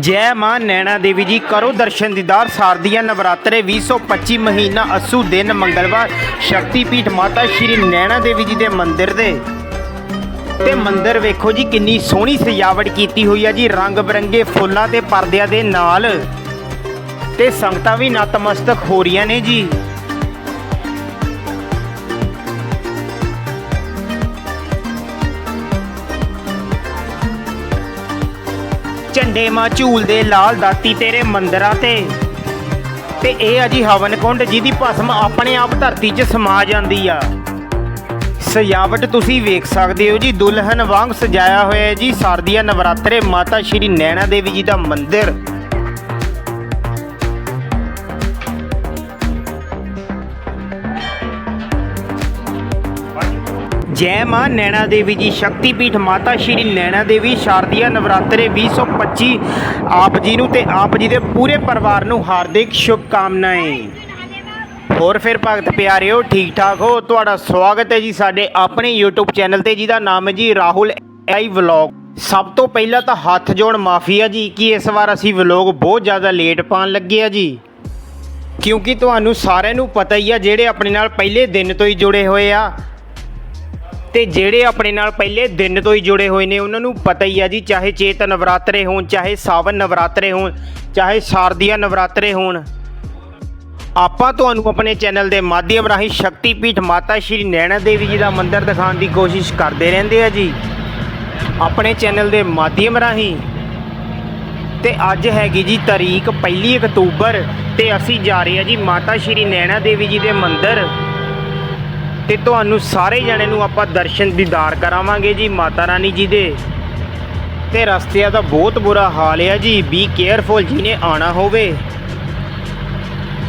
ਜੈ ਮਾਂ ਨੈਣਾ ਦੇਵੀ ਜੀ, ਕਰੋ ਦਰਸ਼ਨ ਦੀਦਾਰ, ਸਾਰਦੀਆਂ ਨਵਰਾਤਰੇ 2025 ਮਹੀਨਾ ਅਸੂ ਦਿਨ, ਮੰਗਲਵਾਰ ਸ਼ਕਤੀ ਪੀਠ ਮਾਤਾ ਸ਼੍ਰੀ ਨੈਣਾ ਦੇਵੀ ਜੀ ਦੇ ਮੰਦਿਰ ਦੇ। ਤੇ ਮੰਦਿਰ ਵੇਖੋ ਜੀ, ਕਿੰਨੀ ਸੋਹਣੀ ਸਜਾਵਟ ਕੀਤੀ ਹੋਈ ਆ ਜੀ, ਰੰਗ ਬਰੰਗੇ ਫੁੱਲਾਂ ਤੇ ਪਰਦਿਆਂ ਦੇ ਨਾਲ। ਤੇ ਸੰਗਤਾਂ ਵੀ ਨਤਮਸਤਕ ਹੋ ਰਹੀਆਂ ਨੇ ਜੀ। ਝੰਡੇ ਮਾਂ ਝੂਲਦੇ ਲਾਲ ਦਾਤੀ ਤੇਰੇ ਮੰਦਰਾਂ ਤੇ। ਤੇ ਇਹ ਆ ਜੀ ਹਵਨ ਕੁੰਡ ਜਿਹਦੀ ਭਸਮ ਆਪਣੇ ਆਪ ਧਰਤੀ 'ਚ ਸਮਾ ਜਾਂਦੀ ਆ। ਸਜਾਵਟ ਤੁਸੀਂ ਵੇਖ ਸਕਦੇ ਹੋ ਜੀ, ਦੁਲਹਨ ਵਾਂਗ ਸਜਾਇਆ ਹੋਇਆ ਹੈ ਜੀ, ਸਰਦੀਆਂ ਨਵਰਾਤਰੇ ਮਾਤਾ ਸ਼੍ਰੀ ਨੈਣਾ ਦੇਵੀ ਜੀ ਦਾ ਮੰਦਿਰ। ਜੈ ਮਾਂ ਨੈਣਾ ਦੇਵੀ ਜੀ। ਸ਼ਕਤੀਪੀਠ ਮਾਤਾ ਸ਼੍ਰੀ ਨੈਣਾ ਦੇਵੀ, ਸ਼ਾਰਦੀਆ ਨਵਰਾਤਰੇ 2025 ਆਪ ਜੀ ਨੂੰ ਤੇ ਆਪ ਜੀ ਦੇ ਪੂਰੇ ਪਰਿਵਾਰ ਨੂੰ ਹਾਰਦਿਕ ਸ਼ੁਭਕਾਮਨਾਵਾਂ ਹੋਰ ਫਿਰ ਭਗਤ ਪਿਆਰਿਓ ਠੀਕ ਠਾਕ ਹੋ? ਤੁਹਾਡਾ ਸਵਾਗਤ ਹੈ ਜੀ ਸਾਡੇ ਆਪਣੇ YouTube ਚੈਨਲ ਤੇ, ਜਿਹਦਾ ਨਾਮ ਹੈ ਜੀ ਰਾਹੁਲ ਆਈ ਵਲੌਗ। ਸਭ ਤੋਂ ਪਹਿਲਾਂ ਤਾਂ ਹੱਥ ਜੋੜ ਮਾਫੀ ਆ ਜੀ, ਕਿ ਇਸ ਵਾਰ ਅਸੀਂ ਵਲੌਗ ਬਹੁਤ ਜ਼ਿਆਦਾ ਲੇਟ ਪਾਉਣ ਲੱਗੇ ਆ ਜੀ। ਕਿਉਂਕਿ ਤੁਹਾਨੂੰ ਸਾਰਿਆਂ ਨੂੰ ਪਤਾ ਹੀ ਆ, ਜਿਹੜੇ ਆਪਣੇ ਨਾਲ ਪਹਿਲੇ ਦਿਨ ਤੋਂ ਹੀ ਜੁੜੇ ਹੋਏ ਆ। ਤੇ ਜਿਹੜੇ ਆਪਣੇ ਨਾਲ ਪਹਿਲੇ ਦਿਨ ਤੋਂ ਹੀ ਜੁੜੇ ਹੋਏ ਨੇ, ਉਹਨਾਂ ਨੂੰ ਪਤਾ ਹੀ ਆ ਜੀ, ਚਾਹੇ ਚੇਤ ਨਵਰਾਤਰੇ ਹੋਣ, ਚਾਹੇ ਸਾਵਨ ਨਵਰਾਤਰੇ ਹੋਣ, ਚਾਹੇ ਸ਼ਾਰਦੀਆ ਨਵਰਾਤਰੇ ਹੋਣ। ਆਪਾਂ ਤੁਹਾਨੂੰ ਆਪਣੇ ਚੈਨਲ ਦੇ ਮਾਧਿਅਮ ਰਾਹੀਂ ਸ਼ਕਤੀ ਪੀਠ ਮਾਤਾ ਸ਼੍ਰੀ ਨੈਣਾ ਦੇਵੀ ਜੀ ਦਾ ਮੰਦਿਰ ਦਿਖਾਉਣ ਦੀ ਕੋਸ਼ਿਸ਼ ਕਰਦੇ ਰਹਿੰਦੇ ਆ ਜੀ। ਆਪਣੇ ਚੈਨਲ ਦੇ ਮਾਧਿਅਮ ਰਾਹੀਂ। ਤੇ ਅੱਜ ਹੈਗੀ ਜੀ ਤਾਰੀਖ 1 ਅਕਤੂਬਰ ਤੇ ਅਸੀਂ ਜਾ ਰਹੇ ਹਾਂ ਜੀ ਮਾਤਾ ਸ਼੍ਰੀ ਨੈਣਾ ਦੇਵੀ ਜੀ ਦੇ ਮੰਦਿਰ। ਤੇ ਤੁਹਾਨੂੰ ਸਾਰੇ ਜਣੇ ਨੂੰ ਆਪਾਂ ਦਰਸ਼ਨ ਦੀਦਾਰ ਕਰਾਵਾਂਗੇ ਜੀ, ਮਾਤਾ ਰਾਣੀ ਜੀ ਦੇ। ਤੇ ਰਸਤਿਆਂ ਦਾ ਬਹੁਤ ਬੁਰਾ ਹਾਲ ਹੈ ਜੀ ਬੀ ਕੇਅਰਫੁਲ ਜਿਹਨੇ ਆਣਾ ਹੋਵੇ।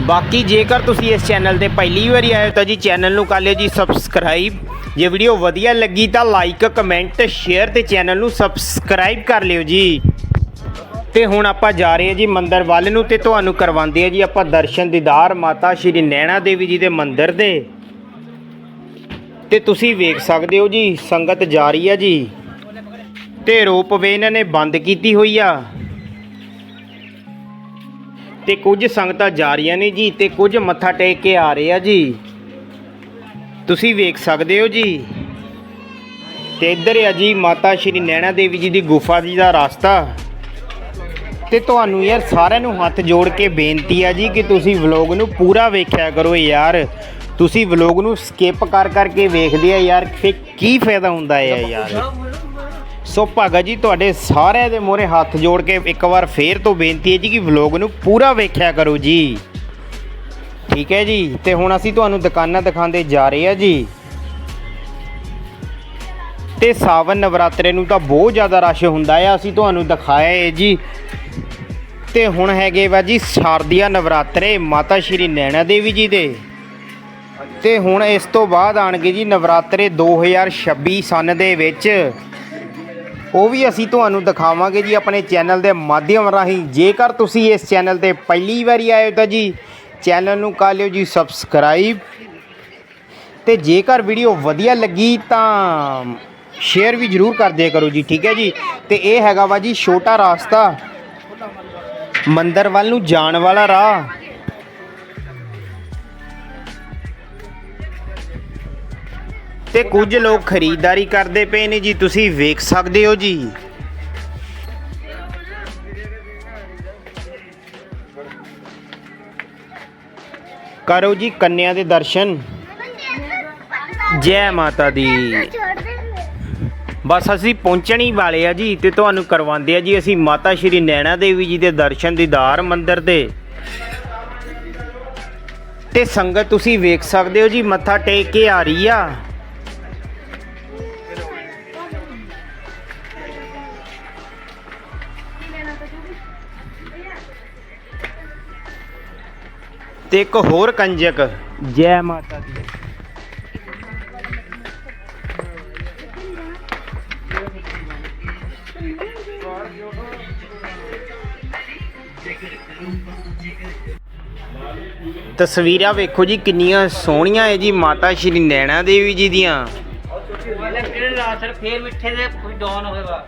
ਬਾਕੀ ਜੇਕਰ ਤੁਸੀਂ ਇਸ ਚੈਨਲ ਤੇ ਪਹਿਲੀ ਵਾਰੀ ਆਏ ਹੋ ਤਾਂ ਜੀ, ਚੈਨਲ ਨੂੰ ਕਰ ਲਿਓ ਜੀ ਸਬਸਕ੍ਰਾਈਬ ਜੇ ਵੀਡੀਓ ਵਧੀਆ ਲੱਗੀ ਤਾਂ ਲਾਈਕ ਕਮੈਂਟ ਸ਼ੇਅਰ ਤੇ ਚੈਨਲ ਨੂੰ ਸਬਸਕ੍ਰਾਈਬ ਕਰ ਲਿਓ ਜੀ। ਤੇ ਹੁਣ ਆਪਾਂ ਜਾ ਰਹੇ ਹਾਂ ਜੀ, ਮੰਦਰ ਵੱਲ ਨੂੰ ਤੇ ਤੁਹਾਨੂੰ ਕਰਵਾਉਂਦੇ ਆ ਜੀ, ਆਪਾਂ ਦਰਸ਼ਨ ਦੀਦਾਰ ਮਾਤਾ ਸ਼੍ਰੀ ਨੈਣਾ ਦੇਵੀ ਜੀ ਦੇ ਮੰਦਰ ਦੇ। ਤੇ ਤੁਸੀਂ ਵੇਖ ਸਕਦੇ ਹੋ ਜੀ, ਸੰਗਤ ਜਾ ਰਹੀ ਆ ਜੀ। ਤੇ ਰੋਪਵੇ ਇਹਨਾਂ ਨੇ ਬੰਦ ਕੀਤੀ ਹੋਈ ਆ। ਤੇ ਕੁਝ ਸੰਗਤਾਂ ਜਾ ਰਹੀਆਂ ਨੇ ਜੀ, ਤੇ ਕੁਝ ਮੱਥਾ ਟੇਕ ਕੇ ਆ ਰਹੇ ਆ ਜੀ। ਤੁਸੀਂ ਵੇਖ ਸਕਦੇ ਹੋ ਜੀ। ਤੇ ਇੱਧਰ ਆ ਜੀ, ਮਾਤਾ ਸ਼੍ਰੀ ਨੈਣਾ ਦੇਵੀ ਜੀ ਦੀ ਗੁਫਾ ਜੀ ਦਾ ਰਸਤਾ। ਤੇ ਤੁਹਾਨੂੰ ਯਾਰ ਸਾਰਿਆਂ ਨੂੰ ਹੱਥ ਜੋੜ ਕੇ ਬੇਨਤੀ ਆ ਜੀ ਕਿ ਤੁਸੀਂ ਵਲੌਗ ਨੂੰ ਪੂਰਾ ਵੇਖਿਆ ਕਰੋ ਯਾਰ। ਤੁਸੀਂ ਵਲੌਗ ਨੂੰ ਸਕਿਪ ਕਰ ਕਰਕੇ ਵੇਖਦੇ ਆ ਯਾਰ ਫੇ ਕੀ ਫਾਇਦਾ ਹੁੰਦਾ ਹੈ ਯਾਰ। ਸੋ ਭਾਗਾ ਜੀ, ਤੁਹਾਡੇ ਸਾਰਿਆਂ ਦੇ ਮੋਰੇ ਹੱਥ ਜੋੜ ਕੇ ਇੱਕ ਵਾਰ ਫੇਰ ਤੋਂ ਬੇਨਤੀ ਹੈ ਜੀ ਕਿ ਵਲੌਗ ਨੂੰ ਪੂਰਾ ਵੇਖਿਆ ਕਰੋ ਜੀ। ਠੀਕ ਹੈ ਜੀ, ਤੇ ਹੁਣ ਅਸੀਂ ਤੁਹਾਨੂੰ ਦੁਕਾਨਾਂ ਦਿਖਾਉਂਦੇ ਜਾ ਰਹੇ ਆ ਜੀ। ਤੇ ਸਾਵਨ ਨਵਰਾਤਰੇ ਨੂੰ ਤਾਂ ਬਹੁਤ ਜ਼ਿਆਦਾ ਰਸ਼ ਹੁੰਦਾ ਆ, ਅਸੀਂ ਤੁਹਾਨੂੰ ਦਿਖਾਇਆ ਹੈ ਜੀ। ਤੇ ਹੁਣ ਹੈਗੇ ਵਾ ਜੀ, ਸ਼ਾਰਦੀਆ ਨਵਰਾਤਰੇ, ਮਾਤਾ ਸ਼੍ਰੀ ਨੈਣਾ ਦੇਵੀ ਜੀ ਦੇ। ਤੇ ਹੁਣ ਇਸ ਤੋਂ ਬਾਅਦ ਆਣਗੇ ਜੀ ਨਵਰਾਤਰੇ 2026 ਸਨ ਦੇ ਵਿੱਚ। ਉਹ ਵੀ ਅਸੀਂ ਤੁਹਾਨੂੰ ਦਿਖਾਵਾਂਗੇ ਜੀ ਆਪਣੇ ਚੈਨਲ ਦੇ ਮਾਧਿਅਮ ਰਾਹੀਂ। ਜੇਕਰ ਤੁਸੀਂ ਇਸ ਚੈਨਲ ਤੇ ਪਹਿਲੀ ਵਾਰੀ ਆਏ ਹੋ ਤਾਂ ਜੀ ਚੈਨਲ ਨੂੰ ਕਰ ਲਿਓ ਜੀ ਸਬਸਕ੍ਰਾਈਬ। ਤੇ ਜੇਕਰ ਵੀਡੀਓ ਵਧੀਆ ਲੱਗੀ ਤਾਂ ਸ਼ੇਅਰ ਵੀ ਜਰੂਰ ਕਰ ਦਿਆ ਕਰੋ ਜੀ, ਠੀਕ ਹੈ ਜੀ? ਤੇ ਇਹ ਹੈਗਾ ਵਾ ਜੀ ਛੋਟਾ ਰਾਸਤਾ। ਮੰਦਰ ਵੱਲ ਨੂੰ ਜਾਣ ਵਾਲਾ ਰਾਹ। ਤੇ ਕੁਝ ਲੋਕ ਖਰੀਦਦਾਰੀ ਕਰਦੇ ਪਏ ਨੇ ਜੀ, ਤੁਸੀਂ ਵੇਖ ਸਕਦੇ ਹੋ ਜੀ। ਕਰੋ ਜੀ ਕੰਨਿਆ ਦੇ ਦਰਸ਼ਨ। ਜੈ ਮਾਤਾ ਦੀ। ਬਸ ਅਸੀਂ ਪਹੁੰਚਣ ਹੀ ਵਾਲੇ ਆ ਜੀ, ਤੇ ਤੁਹਾਨੂੰ ਕਰਵਾਉਂਦੇ ਆ ਜੀ, ਅਸੀਂ ਮਾਤਾ ਸ਼੍ਰੀ ਨੈਣਾ ਦੇਵੀ ਜੀ ਦੇ ਦਰਸ਼ਨ ਦੀਦਾਰ ਮੰਦਿਰ ਦੇ। ਤੇ ਸੰਗਤ ਤੁਸੀਂ ਵੇਖ ਸਕਦੇ ਹੋ ਜੀ, ਮੱਥਾ ਟੇਕ ਕੇ ਆ ਰਹੀ ਆ। ਤੇ ਇੱਕ ਹੋਰ ਕੰਜਕ, ਜੈ ਮਾਤਾ ਦੀ। ਤਸਵੀਰਾਂ ਵੇਖੋ ਜੀ, ਕਿੰਨੀਆਂ ਸੋਹਣੀਆਂ ਹੈ ਜੀ, ਮਾਤਾ ਸ਼੍ਰੀ ਨੈਣਾ ਦੇਵੀ ਜੀ ਦੀਆਂ। ਫੇਰ ਮਿੱਠੇ ਦੇ ਕੋਈ ਡਾਊਨ ਹੋਵੇਗਾ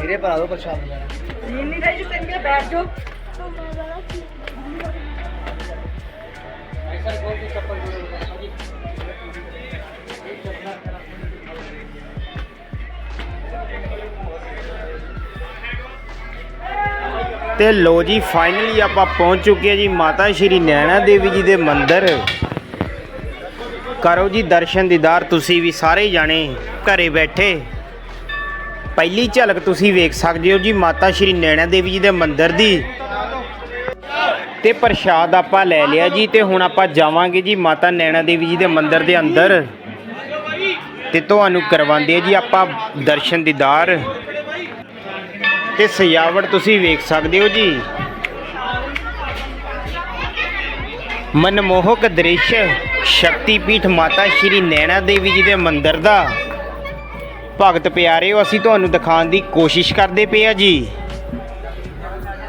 ਵੀਰੇ ਭਰਾ ਦੋ ਪ੍ਰਸ਼ਾਦ। ਵਗੈਰਾ ਨੀਨੀ ਦਾ ਜੀ ਤੰਗੇ ਬੈਠ ਜਾਓ। ਤੇ ਲੋ ਜੀ ਫਾਈਨਲੀ ਆਪਾਂ ਪਹੁੰਚ ਚੁੱਕੇ ਹਾਂ ਜੀ ਮਾਤਾ ਸ਼੍ਰੀ ਨੈਣਾ ਦੇਵੀ ਜੀ ਦੇ ਮੰਦਿਰ। ਕਰੋ ਜੀ ਦਰਸ਼ਨ ਦੀਦਾਰ ਤੁਸੀਂ ਵੀ ਸਾਰੇ ਜਾਣੇ ਘਰੇ ਬੈਠੇ। ਪਹਿਲੀ ਝਲਕ ਤੁਸੀਂ ਵੇਖ ਸਕਦੇ ਹੋ ਜੀ, ਮਾਤਾ ਸ਼੍ਰੀ ਨੈਣਾ ਦੇਵੀ ਜੀ ਦੇ ਮੰਦਿਰ ਦੀ। ਤੇ ਪ੍ਰਸ਼ਾਦ ਆਪਾਂ ਲੈ ਲਿਆ ਜੀ, ਤੇ ਹੁਣ ਆਪਾਂ ਜਾਵਾਂਗੇ ਜੀ ਮਾਤਾ ਨੈਣਾ ਦੇਵੀ ਜੀ ਦੇ ਮੰਦਿਰ ਦੇ ਅੰਦਰ। ਤੇ ਤੁਹਾਨੂੰ ਕਰਵਾਉਂਦੇ ਆ ਜੀ ਆਪਾਂ ਦਰਸ਼ਨ ਦੀਦਾਰ। ਤੇ ਸਜਾਵਟ ਤੁਸੀਂ ਵੇਖ ਸਕਦੇ ਹੋ ਜੀ। ਮਨਮੋਹਕ ਦ੍ਰਿਸ਼, ਸ਼ਕਤੀਪੀਠ ਮਾਤਾ ਸ਼੍ਰੀ ਨੈਣਾ ਦੇਵੀ ਜੀ ਦੇ ਮੰਦਿਰ ਦਾ। ਭਗਤ ਪਿਆਰਿਓ ਅਸੀਂ ਤੁਹਾਨੂੰ ਦਿਖਾਉਣ ਦੀ ਕੋਸ਼ਿਸ਼ ਕਰਦੇ ਪਏ ਆ ਜੀ।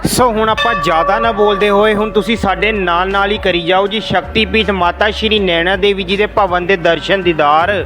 ਸੋ ਹੁਣ ਆਪਾਂ ਜ਼ਿਆਦਾ ਨਾ ਬੋਲਦੇ ਹੋਏ, ਹੁਣ ਤੁਸੀਂ ਸਾਡੇ ਨਾਲ ਨਾਲ ਹੀ ਕਰੀ ਜਾਓ ਜੀ। ਸ਼ਕਤੀਪੀਠ ਮਾਤਾ ਸ਼੍ਰੀ ਨੈਣਾ ਦੇਵੀ ਜੀ ਦੇ ਭਵਨ ਦੇ ਦਰਸ਼ਨ ਦੀਦਾਰ।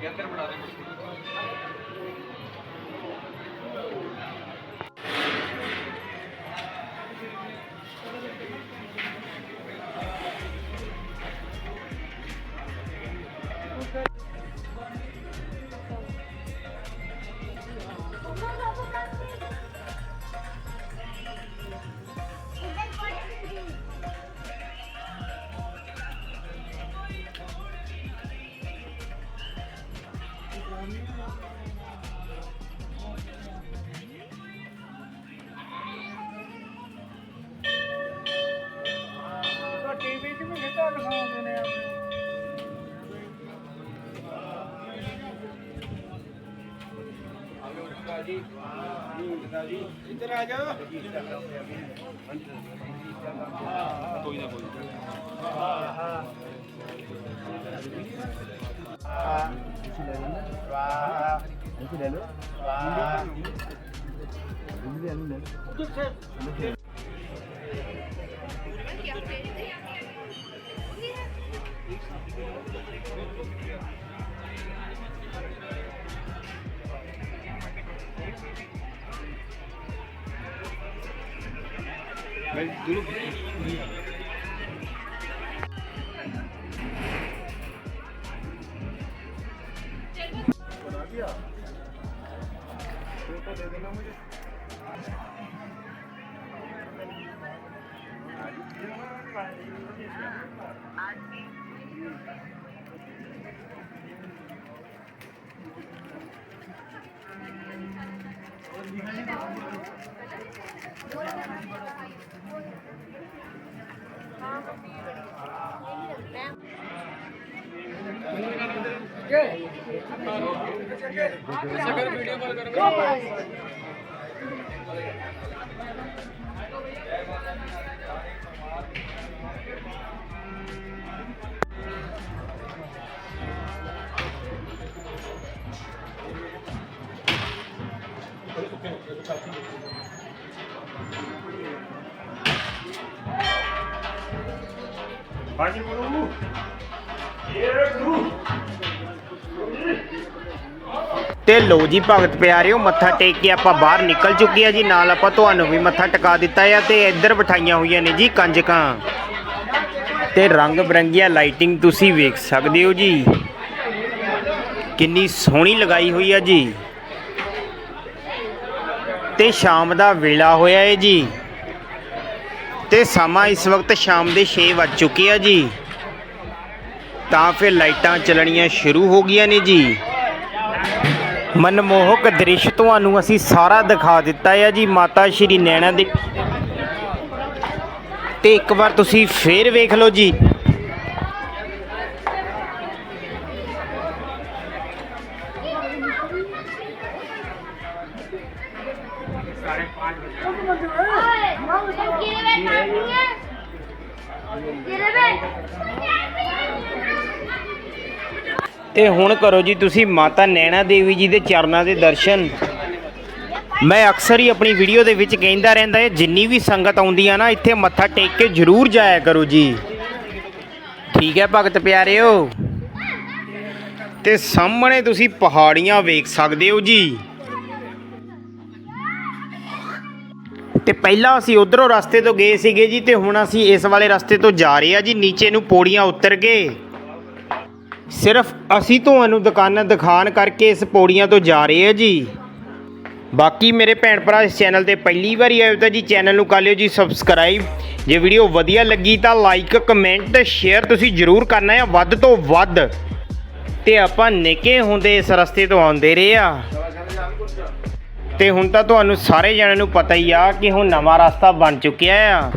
எத்தனை மணி நேரம் ਇੱਧਰ ਆ ਜਾਓ ਤੁਸੀਂ ਲੈ ਲਓ ਤੁਸੀਂ ਲੈ ਲਓ ਹਾਂਜੀ ਗੁਰੂ ਇਹ ਗੁਰੂ ਤੇ ਲੋ ਜੀ ਭਗਤ ਪਿਆਰਿਓ, ਮੱਥਾ ਟੇਕ ਕੇ ਆਪਾਂ ਬਾਹਰ ਨਿਕਲ ਚੁੱਕੇ ਆ ਜੀ। ਨਾਲ ਆਪਾਂ ਤੁਹਾਨੂੰ ਵੀ ਮੱਥਾ ਟਿਕਾ ਦਿੱਤਾ ਆ ਤੇ ਇੱਧਰ ਬਿਠਾਈਆਂ ਹੋਈਆਂ ਨੇ ਜੀ ਕੰਜਕਾਂ। ਤੇ ਰੰਗ ਬਰੰਗੀਆਂ ਲਾਈਟਿੰਗ ਤੁਸੀਂ ਵੇਖ ਸਕਦੇ ਹੋ ਜੀ। ਕਿੰਨੀ ਸੋਹਣੀ ਲਗਾਈ ਹੋਈ ਆ ਜੀ। ਤੇ ਸ਼ਾਮ ਦਾ ਵੇਲਾ ਹੋਇਆ ਹੈ ਜੀ। ਤੇ ਸਮਾਂ ਇਸ ਵਕਤ ਸ਼ਾਮ ਦੇ 6 ਵੱਜ ਚੁੱਕੇ ਆ ਜੀ। ਤਾਂ ਫਿਰ ਲਾਈਟਾਂ ਚੱਲਣੀਆਂ ਸ਼ੁਰੂ ਹੋ ਗਈਆਂ ਨੇ ਜੀ। ਮਨਮੋਹਕ ਦ੍ਰਿਸ਼ ਤੁਹਾਨੂੰ ਅਸੀਂ ਸਾਰਾ ਦਿਖਾ ਦਿੱਤਾ ਹੈ ਜੀ, ਮਾਤਾ ਸ਼੍ਰੀ ਨੈਣਾ ਦੇ ਤੇ ਇੱਕ ਵਾਰ ਤੁਸੀਂ ਫੇਰ ਵੇਖ ਲਓ ਜੀ। ਤੇ ਹੁਣ ਕਰੋ ਜੀ, ਤੁਸੀਂ ਮਾਤਾ ਨੈਣਾ ਦੇਵੀ ਜੀ ਦੇ ਚਰਨਾਂ ਦੇ ਦਰਸ਼ਨ। ਮੈਂ ਅਕਸਰ ਹੀ ਆਪਣੀ ਵੀਡੀਓ ਦੇ ਵਿੱਚ ਕਹਿੰਦਾ ਰਹਿੰਦਾ ਹੈ, ਜਿੰਨੀ ਵੀ ਸੰਗਤ ਆਉਂਦੀ ਆ ਨਾ, ਇੱਥੇ ਮੱਥਾ ਟੇਕ ਕੇ ਜ਼ਰੂਰ ਜਾਇਆ ਕਰੋ ਜੀ। ਠੀਕ ਹੈ ਭਗਤ ਪਿਆਰਿਓ? ਤੇ ਸਾਹਮਣੇ ਤੁਸੀਂ ਪਹਾੜੀਆਂ ਵੇਖ ਸਕਦੇ ਹੋ ਜੀ। ਤੇ ਪਹਿਲਾਂ ਅਸੀਂ ਉਧਰੋਂ ਰਸਤੇ ਤੋਂ ਗਏ ਸੀਗੇ ਜੀ, ਤੇ ਹੁਣ ਅਸੀਂ ਇਸ ਵਾਲੇ ਰਸਤੇ ਤੋਂ ਜਾ ਰਹੇ ਆ ਜੀ, ਨੀਚੇ ਨੂੰ ਪੌੜੀਆਂ ਉਤਰ ਕੇ। ਸਿਰਫ ਅਸੀਂ ਤੁਹਾਨੂੰ ਦੁਕਾਨਾਂ ਦਿਖਾਣ ਕਰਕੇ ਇਸ ਪੌੜੀਆਂ ਤੋਂ ਜਾ ਰਹੇ ਆ ਜੀ। ਬਾਕੀ ਮੇਰੇ ਭੈਣ ਭਰਾ ਇਸ ਚੈਨਲ ਤੇ ਪਹਿਲੀ ਵਾਰੀ ਆਏ ਤਾਂ ਜੀ ਚੈਨਲ ਨੂੰ ਕਰ ਲਿਓ ਜੀ ਸਬਸਕ੍ਰਾਈਬ। ਜੇ ਵੀਡੀਓ ਵਧੀਆ ਲੱਗੀ ਤਾਂ ਲਾਈਕ ਕਮੈਂਟ ਸ਼ੇਅਰ ਤੁਸੀਂ ਜ਼ਰੂਰ ਕਰਨਾ ਹੈ, ਵੱਧ ਤੋਂ ਵੱਧ। ਤੇ ਆਪਾਂ ਨਿੱਕੇ ਹੁੰਦੇ ਇਸ ਰਸਤੇ ਤੋਂ ਆਉਂਦੇ ਰਹੇ ਆ ਤੇ ਹੁਣ ਤਾਂ ਤੁਹਾਨੂੰ ਸਾਰੇ ਜਣਿਆਂ ਨੂੰ ਪਤਾ ਹੀ ਆ ਕਿ ਹੁਣ ਨਵਾਂ ਰਸਤਾ ਬਣ ਚੁੱਕਿਆ ਆ।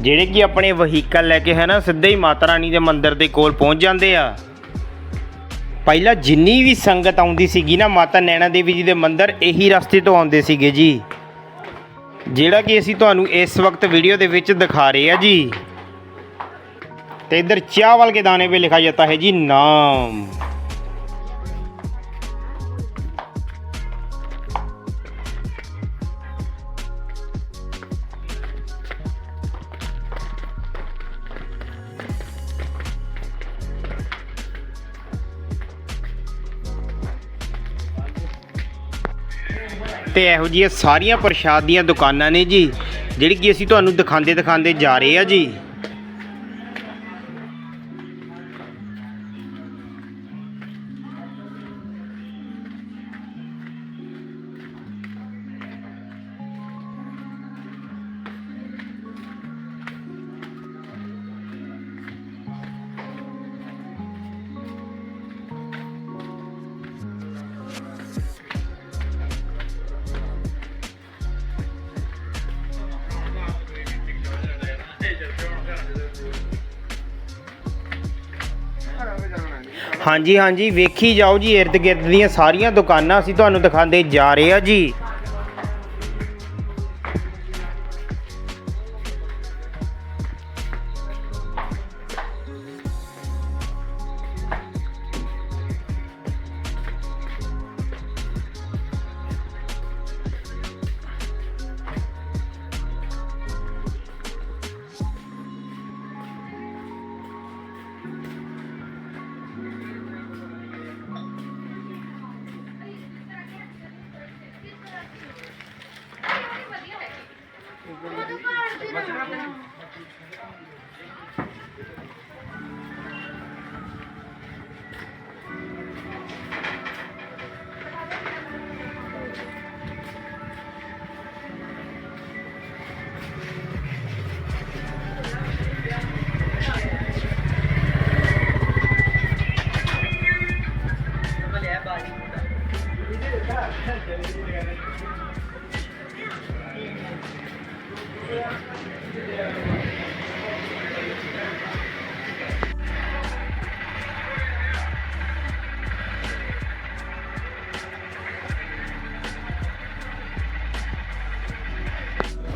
ਜਿਹੜੇ ਕਿ ਆਪਣੇ ਵਹੀਕਲ ਲੈ ਕੇ ਹੈ ਨਾ, ਸਿੱਧੇ ਹੀ ਮਾਤਾ ਰਾਣੀ ਦੇ ਮੰਦਿਰ ਦੇ ਕੋਲ ਪਹੁੰਚ ਜਾਂਦੇ ਆ। ਪਹਿਲਾਂ ਜਿੰਨੀ ਵੀ ਸੰਗਤ ਆਉਂਦੀ ਸੀਗੀ ਨਾ, ਮਾਤਾ ਨੈਣਾ ਦੇਵੀ ਜੀ ਦੇ ਮੰਦਿਰ, ਇਹੀ ਰਸਤੇ ਤੋਂ ਆਉਂਦੇ ਸੀਗੇ ਜੀ। ਜਿਹੜਾ ਕਿ ਅਸੀਂ ਤੁਹਾਨੂੰ ਇਸ ਵਕਤ ਵੀਡੀਓ ਦੇ ਵਿੱਚ ਦਿਖਾ ਰਹੇ ਆ ਜੀ। ਤੇ ਇਧਰ ਚਾਵਲ ਕੇ ਦਾਣੇ 'ਤੇ ਲਿਖਾ ਜਾਂਦਾ ਹੈ ਜੀ, ਨਾਮ। ਤੇ ਇਹੋ ਜਿਹੀਆਂ ਸਾਰੀਆਂ ਪ੍ਰਸ਼ਾਦ ਦੀਆਂ ਦੁਕਾਨਾਂ ਨੇ ਜੀ, ਜਿਹੜੀ ਕਿ ਅਸੀਂ ਤੁਹਾਨੂੰ ਦਿਖਾਉਂਦੇ ਦਿਖਾਉਂਦੇ ਜਾ ਰਹੇ ਆ ਜੀ। ਹਾਂਜੀ ਹਾਂਜੀ, ਵੇਖੀ ਜਾਓ ਜੀ ਇਰਦ ਗਿਰਦ ਦੀਆਂ ਸਾਰੀਆਂ ਦੁਕਾਨਾਂ ਅਸੀਂ ਤੁਹਾਨੂੰ ਦਿਖਾਉਂਦੇ ਜਾ ਰਹੇ ਆ ਜੀ।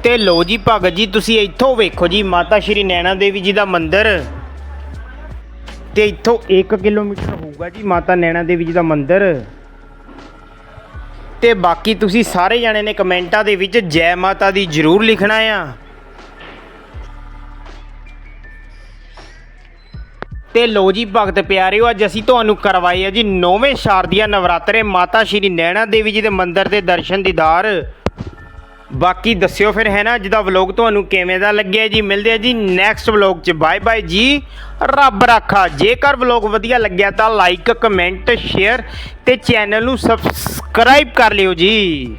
ਤੇ ਲੋ ਜੀ ਭਗਤ ਜੀ, ਤੁਸੀਂ ਇੱਥੋਂ ਵੇਖੋ ਜੀ, ਮਾਤਾ ਸ਼੍ਰੀ ਨੈਣਾ ਦੇਵੀ ਜੀ ਦਾ ਮੰਦਿਰ। ਤੇ ਇੱਥੋਂ 1 ਕਿਲੋਮੀਟਰ ਹੋਊਗਾ ਜੀ ਮਾਤਾ ਨੈਣਾ ਦੇਵੀ ਜੀ ਦਾ ਮੰਦਿਰ। ਤੇ ਬਾਕੀ ਤੁਸੀਂ ਸਾਰੇ ਜਾਣੇ ਨੇ ਕਮੈਂਟਾਂ ਦੇ ਵਿੱਚ ਜੈ ਮਾਤਾ ਦੀ ਜਰੂਰ ਲਿਖਣਾ ਆ। ਤੇ ਲੋ ਜੀ ਭਗਤ ਪਿਆਰਿਓ, ਅੱਜ ਅਸੀਂ ਤੁਹਾਨੂੰ ਕਰਵਾਏ ਆ ਜੀ ਨੌਵੇਂ ਸ਼ਾਰਦੀਆ ਨਵਰਾਤਰੇ ਮਾਤਾ ਸ਼੍ਰੀ ਨੈਣਾ ਦੇਵੀ ਜੀ ਦੇ ਮੰਦਿਰ ਦੇ ਦਰਸ਼ਨ ਦੀਦਾਰ। ਬਾਕੀ ਦੱਸਿਓ ਫਿਰ ਹੈ ਨਾ ਅੱਜ ਦਾ ਵਲੌਗ ਤੁਹਾਨੂੰ ਕਿਵੇਂ ਦਾ ਲੱਗਿਆ ਜੀ? ਮਿਲਦੇ ਆ ਜੀ ਨੈਕਸਟ ਵਲੌਗ 'ਚ। Bye bye ji. ਰੱਬ ਰਾਖਾ। ਜੇਕਰ ਵਲੌਗ ਵਧੀਆ ਲੱਗਿਆ ਤਾਂ ਲਾਈਕ ਕਮੈਂਟ ਸ਼ੇਅਰ ਤੇ ਚੈਨਲ ਨੂੰ ਸਬਸਕ੍ਰਾਈਬ ਕਰ ਲਿਓ ਜੀ।